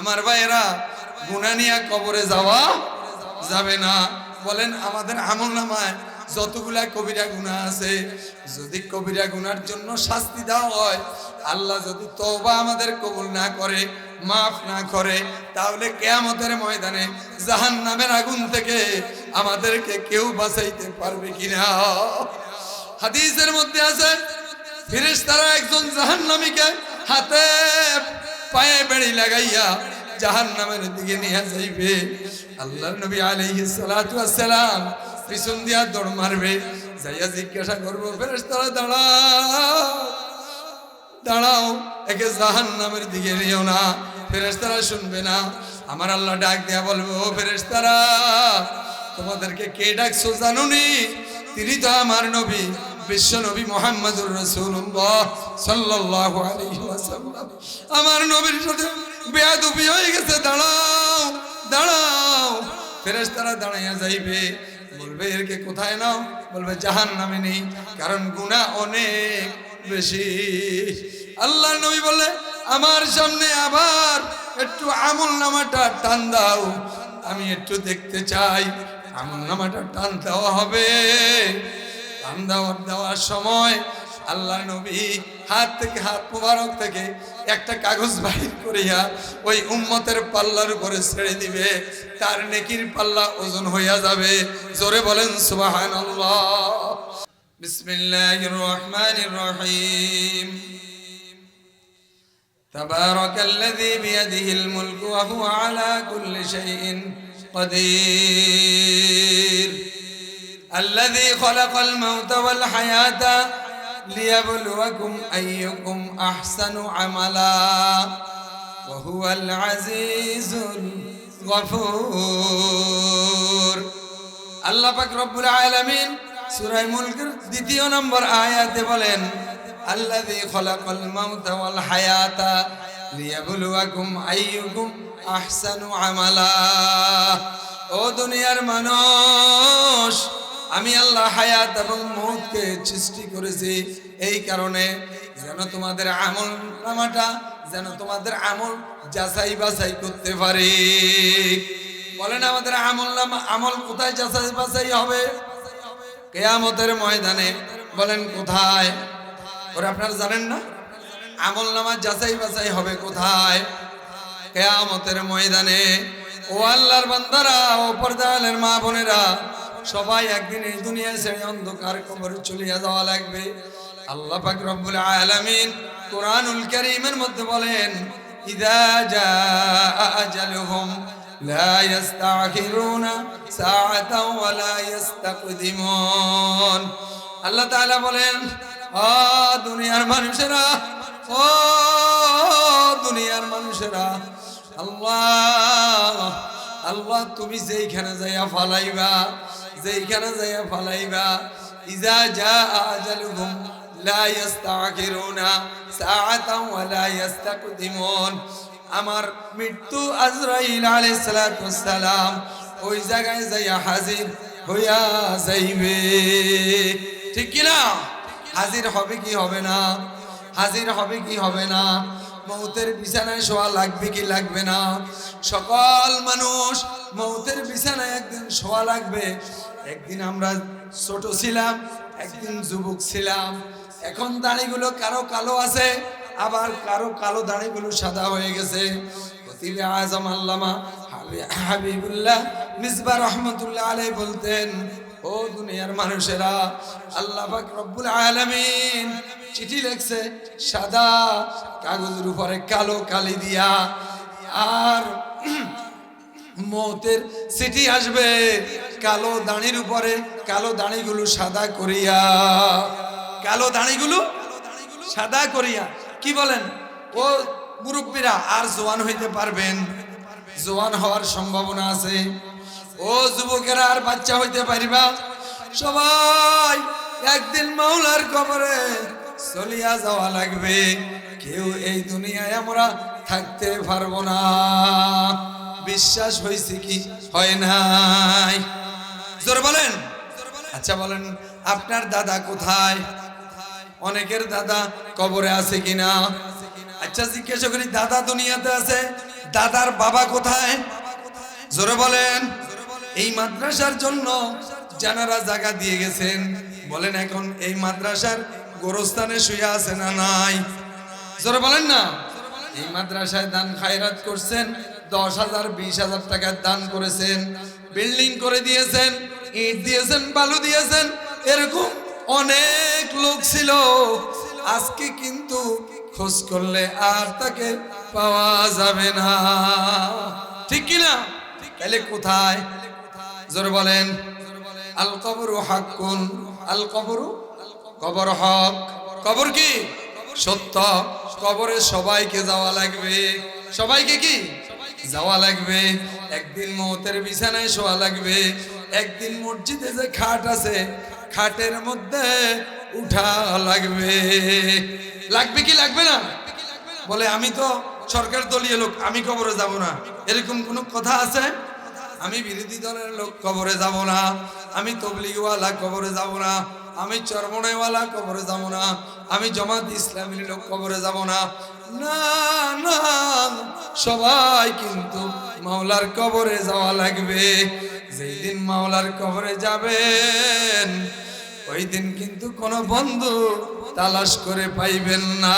আমার ভাইয়েরা গুনা নিয়ে কবরে যাওয়া যাবে না। বলেন, আমাদের আমল নামায় যতগুলা কবিরা গুণা আছে, যদি কবিরা গুনার জন্য শাস্তি দেওয়া হয়, আল্লাহ যদি তওবা আমাদের কবুল না করে, মাফ না করে, তাহলে কেয়ামতের ময়দানে জাহান নামের আগুন থেকে আমাদেরকে কেউ বাঁচাইতে পারবে কিনা? হাদিসের মধ্যে আছে ফিরিস তারা একজন জাহান্নামীকে হাতে পায়ে বেড়ি লাগাইয়া জাহান নামের দিকে নিয়ে যাইবে। আল্লাহ নবী আলাইহি সালাতু আসসালাম পিছন দিয়া দৌড় মারবে, যাইয়া জিজ্ঞাসা করব ফেরেস তারা দাঁড়াও দাঁড়াও, একে জাহান নামের দিকে নিও না, ফেরেশতারা শুনবে না। আমার আল্লাহ ডাক দেয়া বলব, ও ফেরেশতারা, তোমাদেরকে কে ডাকছো জানুনি তিনি তো আমার নবী বিশ্ব নবী মোহাম্মদুর রসুল্লাহ ওয়াসাল্লাম। আমার নবীর সাথে বেয়াদবি হয়ে গেছে, দাঁড়াও দাঁড়াও। ফেরেশতারা দাঁড়াইয়া যাইবে, বলবে, এরকে কোথায় নাও? বলবে জাহান নামে নেই, কারণ গুনাহ অনেক বেশি। আল্লাহ নবী বলে আমার সামনে আবার একটু আমল নামাটা টান দাও। আমি একটু দেখতে চাই, আমল নামাটা টান দেওয়া হবে। টান দেওয়ার দেওয়ার সময় আল্লাহ নবী হাত থেকে হাত মোবারক থেকে একটা কাগজ বাহির করিয়া ওই উম্মতের পাল্লার উপরে ছেড়ে দিবে তার নেকির পাল্লা ওজন হইয়া যাবে জোরে বলেন সুবহানাল্লাহ بسم الله الرحمن الرحيم تبارك الذي بيده الملك وهو على كل شيء قدير الذي خلق الموت والحياة ليبلوكم أيكم أحسن عملا وهو العزيز الغفور আল্লাহ পাক রব্বুল আলামিন সূরা মুলকের দ্বিতীয় নম্বর আয়াতে বলেন আল্লাযী খলাকাল মাউতা ওয়াল হায়াতা লিয়াবলুয়াকুম আইয়ুকুম আহসানু আমালা ও দুনিয়ার মানুষ আমি আল্লাহ হায়াত এবং মৌতকে সৃষ্টি করেছি। এই কারণে যেন তোমাদের আমল নামাটা, যেন তোমাদের আমল যাচাই বাছাই করতে পারি। বলেন আমাদের আমল নামা, আমল কোথায় যাচাই বাছাই হবে? কেয়ামতের ময়দানে। বলেন কোথায়? ওরা আপনারা জানেন না? আমল নামা যাচাই বাছাই হবে কোথায়? কেয়ামতের ময়দানে। ও আল্লাহর বান্দারা, ও পর্দালের মা বোনেরা সবাই একদিন এই দুনিয়ায় ছেড়ে অন্ধকার কবরে চলিয়া যাওয়া লাগবে। আল্লাহ পাক রব্বুল আলামিন কোরআনুল কারীমের মধ্যে বলেন, ইদা জা আজালুহুম লা ইস্তাখিরুনা সাআতাও ওয়া লা ইস্তাকদিমুন। আল্লাহ তাআলা বলেন ও দুনিয়ার মানুষেরা ও দুনিয়ার মানুষেরা, আল্লাহ আল্লাহ তুমি যেইখানে যাইয়া ফালাইবা যেইখানে যাইয়া ফালাইবা, ইজা যা আজালুহুম, লা ইস্তাখিরুনা সাআতাও ওয়া লা ইস্তাকদিমুন আমার মৃত্যু আজরাইল আলাইহিস সালাম ওই জায়গায় যাইয়া হাজির হইয়া যাইবে। ঠিক কি না হাজির হবে কি হবে না? হাজির হবে কি হবে না? মৌতের বিছানায় শোয়া লাগবে কি লাগবে না? সকল মানুষ মৌতের বিছানায় একদিন শোয়া লাগবে। একদিন আমরা ছোট ছিলাম, একদিন যুবক ছিলাম। এখন দাড়িগুলো কারও কালো আছে, আবার কারও কালো দাড়িগুলো সাদা হয়ে গেছে। আল্লামা হাবি- হাবিবুল্লাহ আলাই বলতেন, ও দুনিয়ার মানুষেরা, আল্লাহ চিঠি সাদা, কাগজের উপরে কালো কালি দিয়া। আর মৌতের চিঠি আসবে কালো দাঁড়ির উপরে কালো দাঁড়িগুলো সাদা করিয়া। কালো দাঁড়িগুলো সাদা করিয়া। কি বলেন? ও মুরব্বীরা, আর জোয়ান হইতে পারবেন। জোয়ান হওয়ার সম্ভাবনা আছে। ও যুবকেরা, আর বাচ্চা হইতে পারিবা। সবাই একদিন মাওলার কবরে চলিয়া যাওয়া লাগবে। কেউ এই দুনিয়ায় আমরা থাকতে পারব না। বিশ্বাস হয়েছে কি? হয় নাই। জোর বলেন। আচ্ছা বলেন, আপনার দাদা কোথায়? অনেকের দাদা কবরে আছে কিনা? আচ্ছা জিজ্ঞাসা করি, দাদা দুনিয়াতে আছে? দাদার বাবা কোথায়? জোরে বলেন। এই মাদ্রাসার জন্য জানারা জায়গা দিয়ে গেছেন। বলেন, এখন এই মাদ্রাসার গোরস্থানে শুয়ে আছে না নাই? জোরে বলেন না। এই মাদ্রাসায় দান খায়রাত করছেন, দশ হাজার, বিশ হাজার টাকার দান করেছেন, বিল্ডিং করে দিয়েছেন ইট দিয়েছেন, বালু দিয়েছেন, এরকম অনেক লোক ছিল। আজকে কিন্তু খোঁজ করলে আর তাকে পাওয়া যাবে না। ঠিক কিনা তাহলে কোথায়? জোর বলেন। আল কবরু হাক্কুন, আল কবরু কবর হক। কবর কি? সত্য। কবরে সবাইকে যাওয়া লাগবে। সবাইকে কি? যাওয়া লাগবে। একদিন মৌতের বিছানায় শোয়া লাগবে। একদিন মসজিদে যে খাট আছে, খাটের মধ্যে উঠা লাগবে। লাগবে কি লাগবে না? বলে, আমি তো সরকার দলীয় লোক, আমি কবরে যাব না। এরকম কোনো কথা আছে? আমি বিরোধী দলের লোক, কবরে যাব না। আমি তবলিগওয়ালা, কবরে যাব না। আমি চরমনাইওয়ালা, কবরে যাব না। আমি জমাত ইসলামীর লোক, কবরে যাব না। না না, সবাই কিন্তু মাওলার কবরে যাওয়া লাগবে। যেই দিন মাওলার কবরে যাবেন, ওই দিন কিন্তু কোনো বন্ধু তালাশ করে পাইবেন না।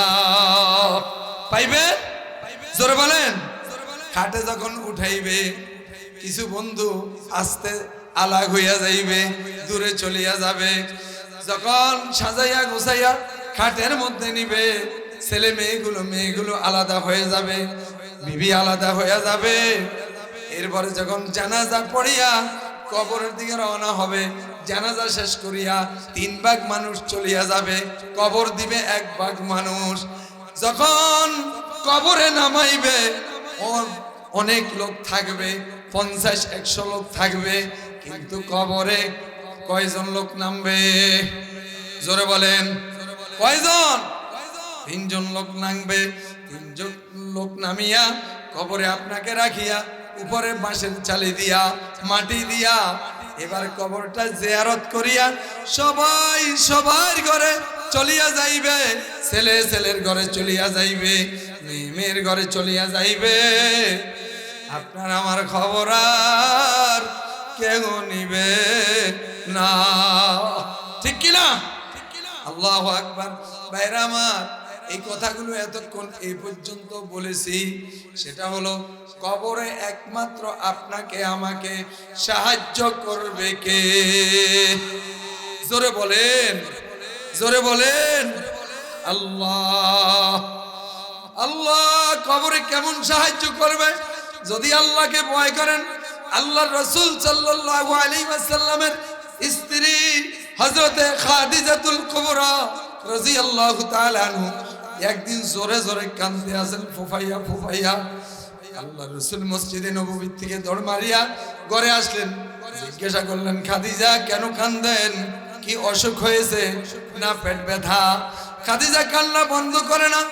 পাইবেন? জোরে বলেন। খাটে যখন উঠাইবে, কিছু বন্ধু আস্তে আলাগ হইয়া যাইবে, দূরে চলিয়া যাবে। যখন সাজাইয়া গুছাইয়া খাটের মধ্যে নিবে, ছেলে মেয়েগুলো মেয়েগুলো আলাদা হয়ে যাবে, বিবি আলাদা হয়ে যাবে। এরপরে যখন জানাজা পড়িয়া কবরের দিকে রওনা হবে, জানাজা শেষ করিয়া তিন ভাগ মানুষ চলিয়া যাবে, কবর দিবে এক ভাগ মানুষ। যখন কবরে নামাইবে অনেক লোক থাকবে, পঞ্চাশ, একশো লোক থাকবে, কিন্তু কবরে কয়জন লোক নামবে? জোরে বলেন। কয়জন? তিনজন লোক নামবে। তিনজন লোক নামিয়া কবরে আপনাকে রাখিয়া উপরে বাঁশের চালি দিয়া, মাটি দিয়া, এবার কবরটা জেয়ারত করিয়া সবাই সবার ঘরে চলিয়া যাইবে, ছেলে ছেলের ঘরে চলিয়া যাইবে মেয়ে মেয়ের ঘরে চলিয়া যাইবে। আপনার আমার খবর আর কেউ নিবে না। ঠিক কিনা? আল্লাহ আকবার। বাইরা আমার এই কথাগুলো এতক্ষণ এই পর্যন্ত বলেছি। সেটা হলো, কবরে একমাত্র আপনাকে আমাকে সাহায্য করবে কে? জোরে বলেন জোরে বলেন। আল্লাহ আল্লাহ কবরে কেমন সাহায্য করবে? যদি আল্লাহকে ভয় করেন আল্লাহ রসুল সাল্লাল্লাহু আলাইহি ওয়াসাল্লামের স্ত্রী হযরতে খাদিজাতুল কুবরা রাদিয়াল্লাহু তাআলা আনহু একদিন জোরে জোরে কান্দতে আছেন ফুফাইয়া ফুফাইয়া। আল্লাহ রসুল মসজিদে নববীর থেকে দৌড় মারিয়া ঘরে আসলেন। জিজ্ঞাসা করলেন, খাদিজা, কেন কান্দেন? কি অসুখ হয়েছে? না পেট ব্যথা? খাদিজা কান্না বন্ধ করে না।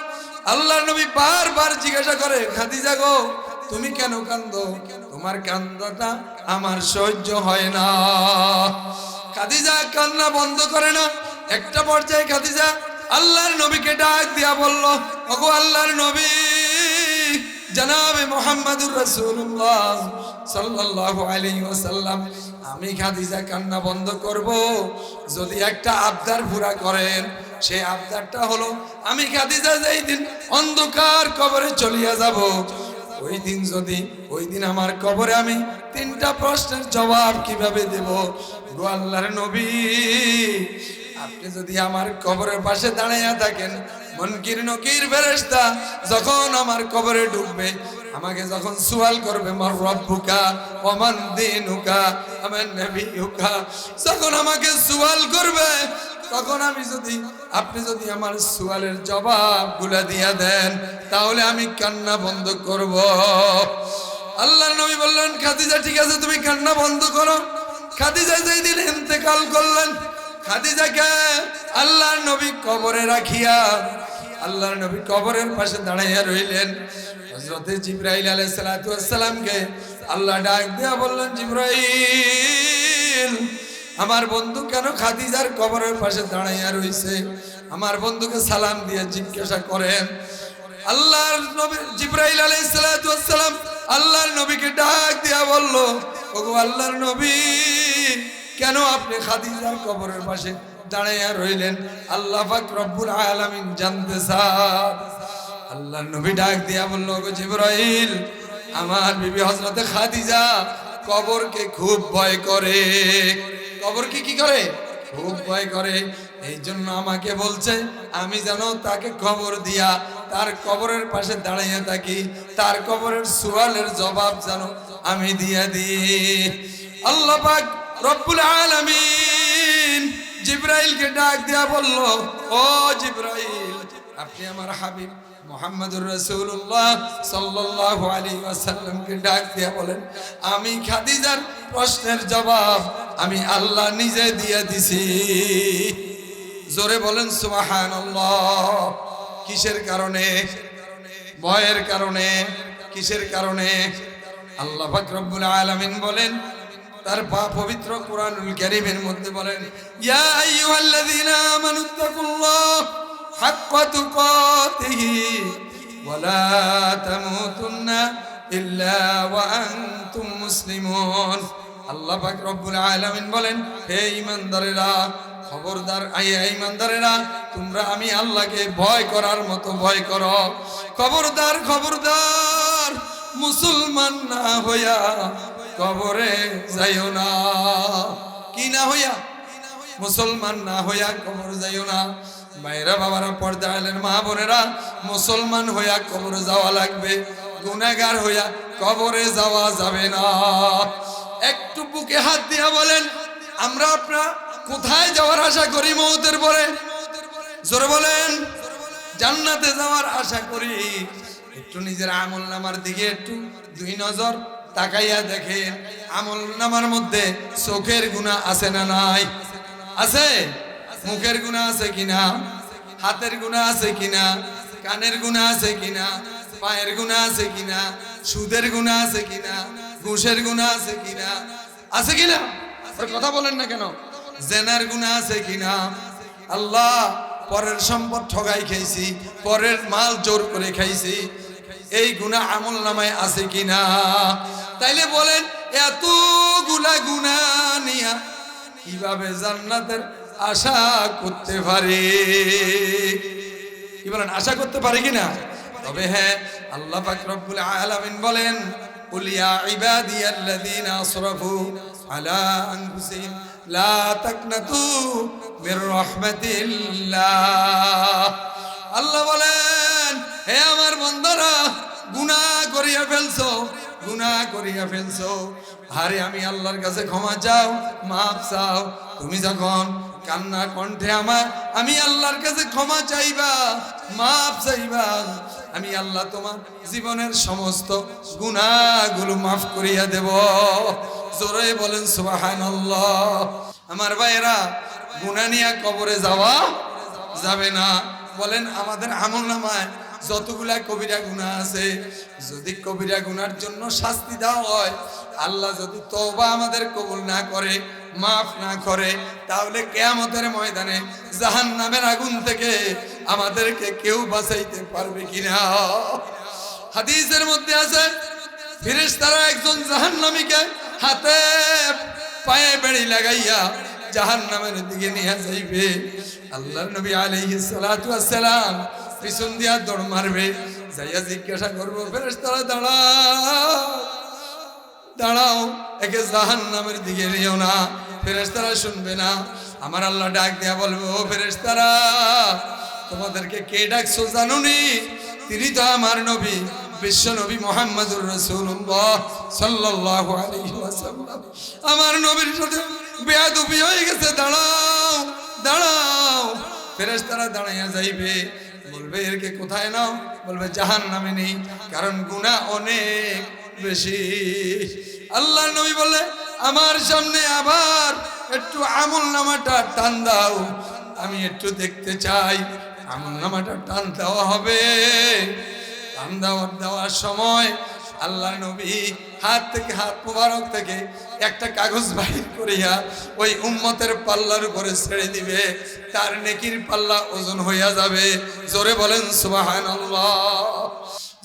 আল্লাহ নবী বারবার জিজ্ঞাসা করে, খাদিজা গো, তুমি কেন কান্দো? তোমার কান্দাটা আমার সহ্য হয় না। খাদিজা কান্না বন্ধ করে না। একটা পর্যায়ে খাদিজা আল্লাহর নবীকে ডাক দিয়া বলল, ওগো আল্লাহর নবী, জনাবে মোহাম্মদুর রাসূলুল্লাহ সাল্লাল্লাহু আলাইহি ওয়াসাল্লাম, আমি খাদিজা কান্না বন্ধ করব। যদি একটা আবদার পুরা করেন, সেই আবদারটা হলো, আমি খাদিজা যেই দিন অন্ধকার কবরে চলিয়া যাব ওই দিন যদি ওই দিন আমার কবরে আমি তিনটা প্রশ্নের জবাব কীভাবে দেব? গো আল্লাহর নবী আপনি যদি আমার কবরের পাশে দাঁড়াইয়া থাকেন, মনকির নকির ফেরেশতা যখন আমার কবরে ঢুকবে, আমাকে যখন সুয়াল করবে, মার রব্বুকা ওমান দিনুকা আমার নবিয়ুকা যখন আমাকে সুয়াল করবে, তখন আমি যদি, আপনি যদি আমার সুয়ালের জবাবগুলা দিয়া দেন, তাহলে আমি কান্না বন্ধ করব। আল্লাহ নবী বললেন, খাদিজা, ঠিক আছে, তুমি কান্না বন্ধ করো। খাদিজা যেই দিন ইন্তেকাল করলেন খাদিজাকে আল্লাহর নবী কবরে রাখিয়া, আল্লাহর নবী কবরের পাশে দাঁড়াইয়া রইলেন। হযরতে জিব্রাইল আলাইহিস সালাতু সালামকে আল্লাহ ডাক দিয়া বললেন, জিব্রাইল, আমার বন্ধু কেন খাদিজার কবরের পাশে দাঁড়াইয়া রইছে? আমার বন্ধুকে সালাম দিয়ে জিজ্ঞাসা করেন। আল্লাহর নবী জিব্রাইল ওয়াসসালাম আল্লাহর নবীকে ডাক দিয়া বলল, ওগো আল্লাহর নবী কেন আপনি খাদিজার কবরের পাশে দাঁড়াইয়া রইলেন? আল্লাহ পাক রব্বুল আলামিন জানতে চান। আল্লাহ নবী ডাক দিয়া বলল, ওগো জিব্রাইল, আমার বিবি হযরতে খাদিজা কবরকে খুব ভয় করে। কবরকে কি করে? খুব ভয় করে। এই জন্য আমাকে বলছে, আমি যেন তাকে খবর দিয়া তার কবরের পাশে দাঁড়াইয়া থাকি, তার কবরের সুয়ালের জবাব যেন আমি দিয়া দিই। আল্লাহ পাক রব্বুল আলামিন জিব্রাইলকে ডাক দিয়া বলল, ও জিব্রাইল, আপনি আমার হাবিব মোহাম্মদুর রসুল্লাহ সাল্লাল্লাহু আলাইহি ওয়াসাল্লামকে ডাক দিয়া বলেন, আমি খাদিজার প্রশ্নের জবাব আমি আল্লাহ নিজে দিয়ে দিছি। জোরে বলেন, সুবহানাল্লাহ। কিসের কারণে? ভয়ের কারণে? কিসের কারণে? আল্লাহ পাক রব্বুল আলামিন বলেন তার পা পবিত্র কোরআনুল কারীমের মধ্যে বলেন, ইয়া আইয়ুহাল্লাযীনা আমানুত্তাকুল্লাহ হাক্কা তুকাতিহি ওয়া লা তামুতুন্না ইল্লা ওয়া আনতুম মুসলিমুন। আল্লাহ পাক রব্বুল আলামিন বলেন, হে ঈমানদারেরা, খবরদার আই ঈমানদারেরা, তোমরা আমি আল্লাহকে ভয় করার মতো ভয় করো। খবরদার খবরদার, মুসলমান না হইয়া কবরে যাইও না। কি না হইয়া? মুসলমান না হইয়া কবর যাইও না। বাইরা বাবারা, পর্দা আলেন মা বোনেরা, মুসলমান হইয়া কবর যাওয়া লাগবে। গুনাগার হইয়া কবরে যাওয়া যাবে না। একটু বুকে হাত দিয়া বলেন, আমরা আপনার কোথায় যাওয়ার আশা করি মৌতের পরে? জোরে বলেন, জান্নাতে যাওয়ার আশা করি। একটু নিজের আমল নামার দিকে একটু দুই নজর তাকাইয়া দেখেন, আমল নামার মধ্যে চোখের গুণা আছে না নাই? আছে? মুখের গুণা আছে কিনা? হাতের গুণা আছে কিনা? কানের গুণা আছে কিনা? পায়ের গুণা আছে কিনা? সুদের গুণা আছে কিনা? ঘুষের গুণা আছে কিনা? আছে কিনা? কথা বলেন না কেন? জেনার গুণা আছে কিনা? আল্লাহ, পরের সম্পদ ঠগাই খাইছি, পরের মাল জোর করে খাইছি। এই গুণা আমল নামায় আছে কিনা? তাইলে বলেন এতগুলা গুণা নিয়া কিভাবে জান্নাতের আশা করতে পারে কি বলেন আশা করতে পারে কিনা তবে হ্যাঁ আল্লাহ পাক রব্বুল আলামিন বলেন قل يا عبادي الذين اسرفوا على انفسهم لا تقنطوا من رحمة الله আল্লাহ বলেন হে আমার বন্ধুরা গুনাহ করিয়া ফেলছো গুনাহ করিয়া ফেলছো। আরে আমি আল্লাহর কাছে ক্ষমা চাও, মাফ চাও। তুমি যখন কান্না কণ্ঠে আমার, আমি আল্লাহর কাছে ক্ষমা চাইবা, মাফ চাইবা। আমি আল্লাহ তোমার জীবনের সমস্ত গুনাহগুলো মাফ করিয়া দেব। জোরে বলেন, সুবহানাল্লাহ। আমার ভাইয়েরা, গুনাহ নিয়ে কবরে যাওয়া যাবে না। বলেন, আমাদের আমল নামায় যতগুলা কবিরা গুণা আছে, যদি কবিরা গুনার জন্য শাস্তি দেওয়া হয়, আল্লাহ যদি তওবা আমাদের কবুল না করে, মাফ না করে, তাহলে কেয়ামতের ময়দানে জাহান নামের আগুন থেকে আমাদেরকে কেউ বাঁচাইতে পারবে কিনা? হাদিসের মধ্যে আছে ফিরেশ তারা একজন জাহান্নামীকে হাতে পায়ে বেড়ি লাগাইয়া জাহান নামের দিকে নিয়ে যাইবে। আল্লাহ নবী আলাইহিস সালাতু ওয়াসসালাম পিছন দিয়া দৌড় মারবে, যাইয়া জিজ্ঞাসা করব, ফেরেশতারা, দাঁড়াও দাঁড়াও, একে জাহান নামের দিকে নিও না, ফেরেশতারা শুনবে না। আমার আল্লাহ ডাক দেয়া বলবে, ও ফেরেশতারা, তোমাদেরকে কে ডাকছো জানুনি তিনি তো আমার নবী, বিশ্ব নবী মোহাম্মদুর রসুল্লাহ ওয়াসাল্লাম। আমার নবীর সাথে বেয়াদবি হয়ে গেছে, দাঁড়াও দাঁড়াও। ফেরেশতারা দাঁড়াইয়া যাইবে বলবে, এরকে কোথায় নাও? বলবে জাহান নামে নেই, কারণ গুণা অনেক বেশি। আল্লাহ নবী বলে আমার সামনে আবার একটু আমল নামাটা টান দাও, আমি একটু দেখতে চাই, আমল নামাটা টান দেওয়া হবে। টান দেওয়ার দেওয়ার সময় আল্লাহ নবী হাত থেকে, হাত মোবারক থেকে একটা কাগজ বাহির করিয়া ওই উম্মতের পাল্লার উপরে ছেড়ে দিবে। তার নেকির পাল্লা ওজন হইয়া যাবে। জোরে বলেন সুবাহান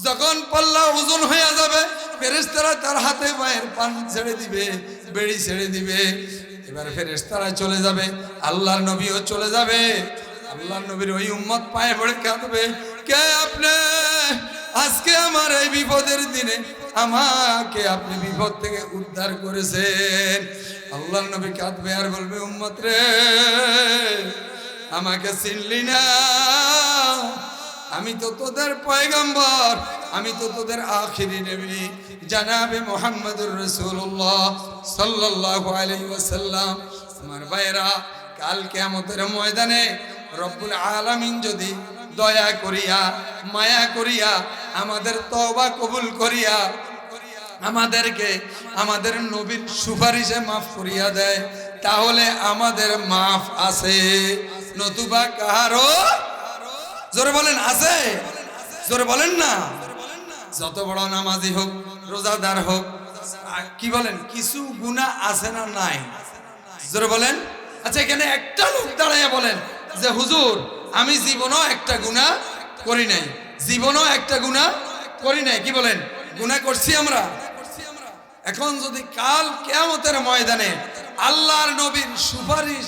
যখন পাল্লা ওজন হইয়া যাবে, ফেরেশতারা তার হাতে পায়ের পান ছেড়ে দিবে, বেড়ি ছেড়ে দিবে। এবার ফেরেশতারা চলে যাবে, আল্লাহর নবীও চলে যাবে। আল্লাহর নবীর ওই উম্মত পায়ে পড়ে কাঁদবে। কে আপনি? আজকে আমার এই বিপদের দিনে আমাকে আপনি বিপদ থেকে উদ্ধার করেছেন। আল্লাহর নবী কাঁদবে আর বলবে, উম্মত রে, আমাকে চিনলি না। আমি তো তোদের পয়গম্বর, আমি তো তোদের আখিরি নবী। জানাবে মোহাম্মদুর রসুল্লাহ সাল্লাল্লাহু আলাইহি ওয়াসাল্লাম। আমার ভাইরা কাল কিয়ামতের ময়দানে রব্বুল আলামিন যদি দয়া করিয়া, মায়া করিয়া, আমাদের তওবা কবুল করিয়া, আমাদেরকে, আমাদের নবীর সুপারিশে মাফ করিয়া দেয়। তাহলে আমাদের মাফ আছে। নতুবা কাহারও জোরে বলেন, আছে? জোরে বলেন না। যত বড় নামাজি হোক, রোজাদার হোক কি বলেন, কিছু গুণা আছে না নাই? জোরে বলেন। আচ্ছা এখানে একটা লোক দাঁড়াইয়া বলেন যে, হুজুর আমি জীবনও একটা গুণা করি নাই। জীবনও একটা গুণা করি নাই। কি বলেন? গুণা করছি আমরা? এখন যদি কাল কেয়ামতের ময়দানে আল্লাহর নবীর সুপারিশ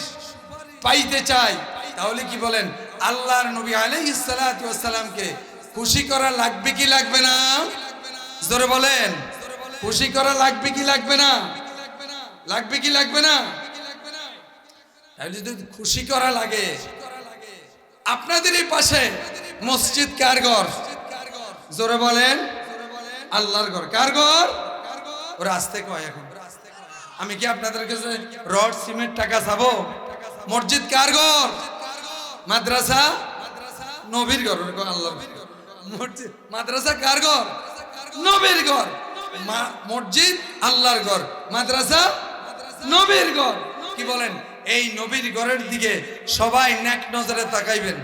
পাইতে চাই, তাহলে কি বলেন? আল্লাহর নবী আলাইহিস সালাতু ওয়াস সালামকে খুশি করা লাগবে কি লাগবে না? জোরে বলেন। খুশি করা লাগবে কি লাগবে না? লাগবে কি লাগবে না? তাহলে যদি খুশি করা লাগে আপনাদেরই পাশে মসজিদ কার ঘর? জোরে বলেন। আল্লাহর ঘর। কার ঘর? ওরা কয় এখন। আমি কি আপনাদের কাছে রড, সিমেন্ট, টাকা চাবো? মসজিদ কার ঘর? মাদ্রাসা? নবীর ঘর। ঘর। মসজিদ মাদ্রাসা কার ঘর? নবীর ঘর। মসজিদ আল্লাহর ঘর। মাদ্রাসা নবীর ঘর। কি বলেন? এই নবীর ঘরের দিকে সবাই ন্যাক নজরে তাকাইবেন।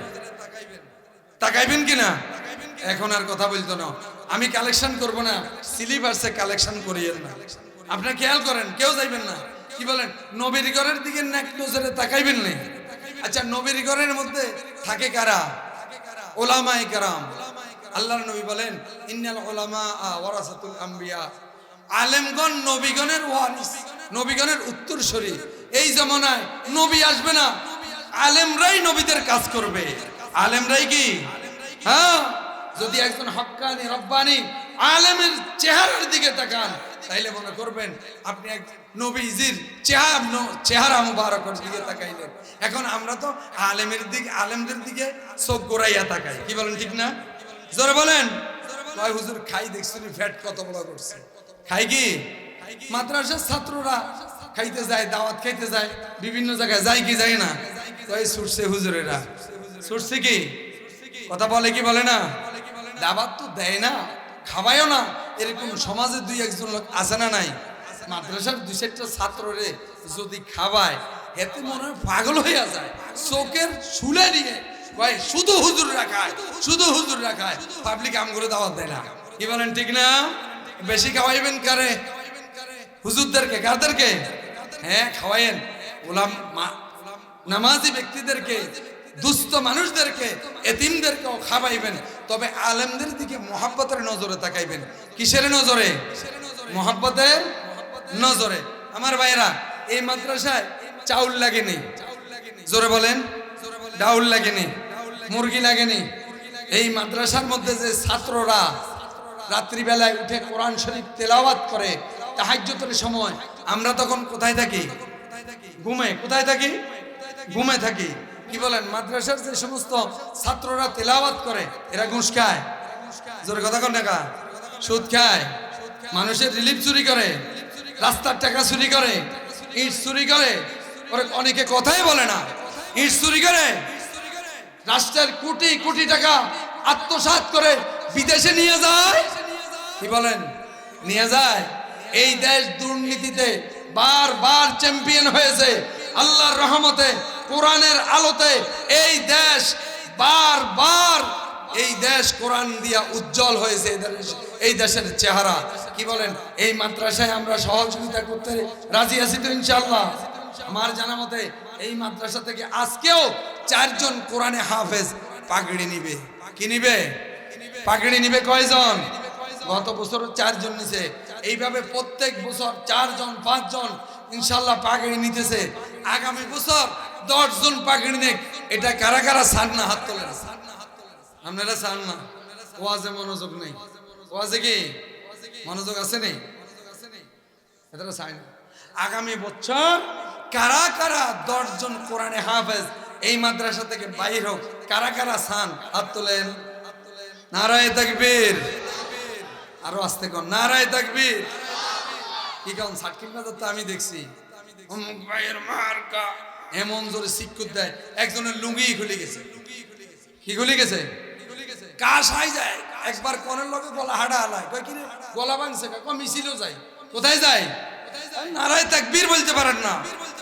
তাকাইবেন কি না এখন আর কথা বলতো না। আমি কালেকশন করব না সিলিবাসে কালেকশন করিয়েন না। আপনারা খেয়াল করেন, কেউ যাইবেন না। কি বলেন? নবীর ঘরের দিকে ন্যাক নজরে তাকাইবেন না? আচ্ছা নবীর ঘরের মধ্যে থাকে কারা? ওলামাই কারাম। আল্লাহর নবী বলেন, ইন্নাল ওলামা ওয়ারাসাতুল আম্বিয়া। আলেমগণ নবীগণের ওয়ারিস, নবীগণের উত্তরসূরি। এই জমানায় নবী আসবে না। আলেমরাই নবীদের কাজ করবে। আলেমরাই কি? হ্যাঁ? যদি একজন হক্কানি, রব্বানি আলেমের চেহারার দিকে তাকান, তাইলে মনে করবেন আপনি এক নবীজির চেহারা চেহারা মুবারকের দিকে তাকাইলেন। এখন আমরা তো আলেমের দিকে আলেমদের দিকে চোখ গোড়াইয়া তাকাই। কি বলেন ঠিক না? জোরে বলেন। কয় হুজুর, খাই দেখছি ফ্যাট কত বড় করছে। খাই কি? মাদ্রাসার ছাত্ররা খাইতে যায়, দাওয়াত খাইতে যায়, বিভিন্ন জায়গায় যায় কি যায় না? কয় সুরছে হুজুরেরা। সুরছে কি? কথা বলে কি বলে না? দাবাত তো দেয় না, খাওয়ায়ও না। এরকম সমাজে দুই একজন লোক আছে না নাই? মাদ্রাসার দুই চারটা ছাত্ররে যদি খাওয়ায়, এতে মনে হয় পাগল হইয়া যায়। চোখের শুলে নিয়ে কয়, শুধু হুজুর রাখায় শুধু হুজুর রাখায় পাবলিক আমগুলো দাওয়াত দেয় না। কি বলেন ঠিক না? বেশি খাওয়াইবেন কারে? হুজুরদেরকে, কাদেরকে? হ্যাঁ খাওয়াইন ওলাম নামাজি ব্যক্তিদেরকে, দুস্থ মানুষদেরকে, এতিমদেরকেও খাওয়াইবেন। তবে আলেমদের দিকে মোহাব্বতের নজরে তাকাইবেন। কিসের নজরে? মোহাব্বতের নজরে। আমার ভাইরা এই মাদ্রাসায় চাউল লাগেনি। জোরে বলেন, ডাউল লাগেনি, মুরগি লাগেনি। এই মাদ্রাসার মধ্যে যে ছাত্ররা রাত্রিবেলায় উঠে কোরআন শরীফ তেলাওয়াত করে তাহাজ্যতের সময় আমরা তখন কোথায় থাকি? ঘুমে। কোথায় থাকি? ঘুমে থাকি। কি বলেন? মাদ্রাসার যে সমস্ত ছাত্ররা তেলাওয়াত করে, এরা ঘুষ খায়? জোরে কথা কন টাকা সুদ খায়? মানুষের রিলিফ চুরি করে? রাস্তার টাকা চুরি করে? ইট চুরি করে? অনেকে কথাই বলে না। ইট চুরি করে? রাষ্ট্রের কোটি কোটি টাকা আত্মসাৎ করে বিদেশে নিয়ে যায়? কি বলেন? নিয়ে যায়? এই দেশ দুর্নীতিতে বারবার চ্যাম্পিয়ন হয়েছে। আল্লাহর রহমতে, কোরআনের আলোতে এই দেশ বারবার এই দেশ কোরআন দিয়া উজ্জ্বল হয়েছে এই দেশের চেহারা। কি বলেন? এই মাদ্রাসায় আমরা সহযোগিতা করতে রাজি আছি তো ইনশাল্লাহ আমার জানা মতে এই মাদ্রাসা থেকে আজকেও চারজন কোরআনে হাফেজ পাগড়ি নিবে। কি নিবে? পাগড়ি নিবে কয়জন? গত বছর চারজন নিছে। এইভাবে প্রত্যেক বছর চারজন, পাঁচজন ইনশাল্লাহ পাগড়ি নিতেছে। আগামী বছর দশজন পাগড়ি নেক। এটা কারা কারা সান না হাত তোলেন? আপনারা চান না? ওয়াজে মনোযোগ নেই। ওয়াজে কি? মনোযোগ আছে নেই? এটা না। আগামী বছর কারা কারা দশজন কোরআনে হাফেজ এই মাদ্রাসা থেকে বাহির হোক, কারা কারা সান হাত তোলেন? নারায় তাকবীর। আরও আসতে কন নারায় তাকবীর। কি কারণ সার্কিট বাজার তো আমি দেখছি। এমন জোরে শিক্ষুত দেয়, একজনের লুঙ্গি খুলে গেছে। কি খুলে গেছে? কাশ হাই যায়। একবার কোনের লগে গলা হাডা হালায়। কয় কি গলা ভাঙছে কয় মিছিলও যায়। কোথায় যায়? নারায় তাকবীর বলতে পারেন না।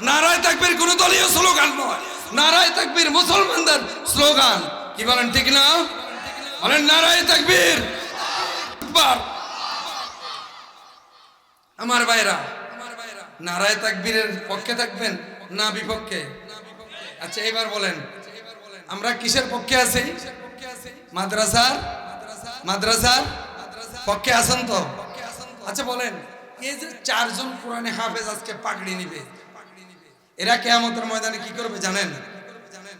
নারায় তাকবীর কোন দলীয় স্লোগান নয়। নারায় তাকবীর মুসলমানদের স্লোগান। কি বলেন, ঠিক না? বলেন, নারায় তাকবীর। আকবার আমার ভাইরা, নারায় তাকবীরের পক্ষে থাকবেন না বিপক্ষে? আচ্ছা এবার বলেন, আমরা কিসের পক্ষে আছি? মাদ্রাসার? মাদ্রাসার? পক্ষে আছেন তো? আচ্ছা বলেন, এই যে চারজন কোরআনে হাফেজ আজকে পাগড়ি নিবে, এরা কেয়ামতের ময়দানে কি করবে জানেন?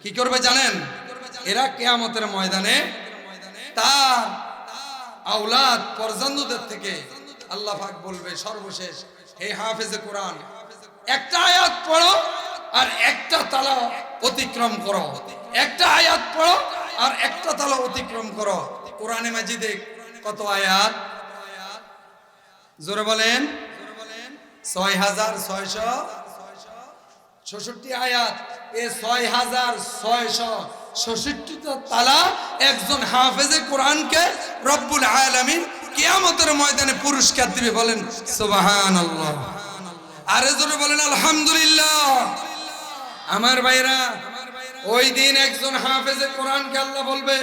কি করবে জানেন? এরা কেয়ামতের ময়দানে তার আওলাদ পর্যন্তদের থেকে আল্লাহ পাক বলবে, সর্বশেষ, হে হাফেজে কোরআন, একটা আয়াত পড়ো আর একটা তালা অতিক্রম করো। একটা আয়াত পড়ো আর একটা তালা অতিক্রম করো। কোরআনে মাজিদে কত আয়াত? জোরে বলেন। ছয় হাজার ছয়শো ষষট্টি আয়াত। এ ছয় হাজার ছয়শো ষষট্টি তালা একজন হাফেজে কোরআনকে রব্বুল আলামিন কিয়ামতের ময়দানে পুরস্কার দিবে বলেন সুবাহান আরে জোরে বলেন, আলহামদুলিল্লাহ। আমার ভাইরা ওই দিন একজন হাফেজে কোরআনকে আল্লাহ বলবে,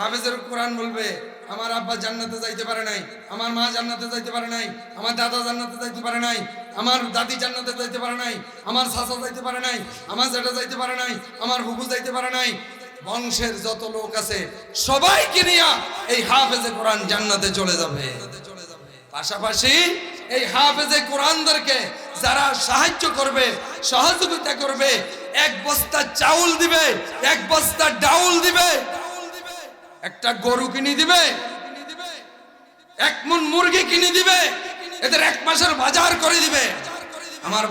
হাফেজের কোরআন বলবে, আমার আব্বা জান্নাতে যাইতে পারে নাই, আমার মা জান্নাতে যাইতে পারে নাই, আমার দাদা জান্নাতে যাইতে পারে নাই, আমার দাদি জান্নাতে যাইতে পারে নাই, আমার চাচা যাইতে পারে নাই, আমার জেঠা যাইতে পারে নাই, আমার হুকু যাইতে পারে নাই বংশের যত লোক আছে, সবাইকে নিয়ে এই হাফেজে কোরআন জান্নাতে চলে যাবে। পাশাপাশি এই হাফেজে কোরআনদেরকে যারা সাহায্য করবে, সহযোগিতা করবে, এক বস্তা চাউল দিবে, এক বস্তা ডাউল দিবে, একটা গরু কিনে দিবে, এক মন মুরগি কিনে দিবে, এদের এক মাসের বাজার করে দিবে। আমার